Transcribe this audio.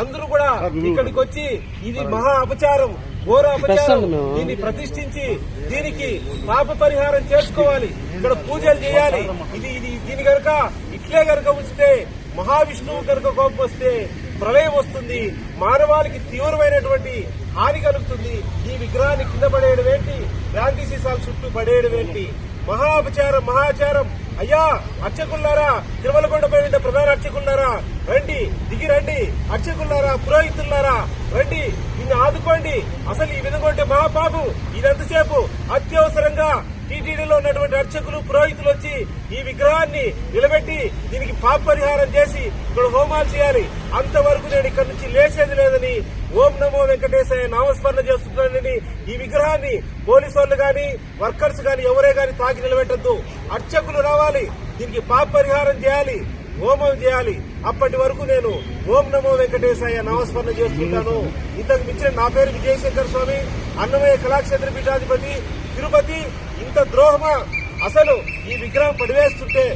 అందరూ కూడా ఇక్కడికి వచ్చి ఇది మహా అపచారం ఘోర అపచారం. దీన్ని ప్రతిష్ఠించి దీనికి పాప పరిహారం చేసుకోవాలి. ఇక్కడ పూజలు చేయాలి. ఇది ఇది దీని గనక ఇట్లే గనక ఉంచితే మహావిష్ణువు గనక కోపం వస్తే ప్రళయం వస్తుంది. మానవాళికి తీవ్రమైనటువంటి హాని కలుగుతుంది. ఈ విగ్రహాన్ని కింద పడేయడం ఏంటి? గాంధీ సీసాల చుట్టూ పడేయడం ఏంటి? మహాపచారం మహాచారం. అయ్యా అర్చకుల్లారా తిరుమలకొండపై ఉండే ప్రధాన అర్చకుల్లారా రండి దిగి రండి. అర్చకుల్లారా పురోహితుల్లారా రండి. నిన్ను ఆదుకోండి. అసలు ఈ విధంగా ఉంటే మహాపాపం. ఇదంతసేపు అత్యవసరంగా టీటీడీలో ఉన్నటువంటి అర్చకులు పురోహితులు వచ్చి ఈ విగ్రహాన్ని నిలబెట్టి దీనికి పాప పరిహారం చేసి ఇక్కడ హోమాలు చేయాలి. అంతవరకు నేను ఇక్కడ నుంచి లేచేది లేదని ఓం నమో వెంకటేశాయ నామస్మరణ చేస్తున్నాను ఈ పోలీసు వాళ్ళు కానీ వర్కర్స్ కానీ ఎవరే కానీ తాకి నిలబెట్టద్దు. అర్చకులు రావాలి. దీనికి పాప పరిహారం చేయాలి. హోమం చేయాలి. అప్పటి వరకు నేను ఓం నమో వెంకటేశాయ నామస్మరణ చేస్తుంటాను. ఇంతకు మించిన నా పేరు విజయశంకర్ స్వామి అన్నమయ్య కళాక్షేత్ర పీఠాధిపతి తిరుపతి. ఇంత ద్రోహమా? అసలు ఈ విగ్రహం పడివేస్తుంటే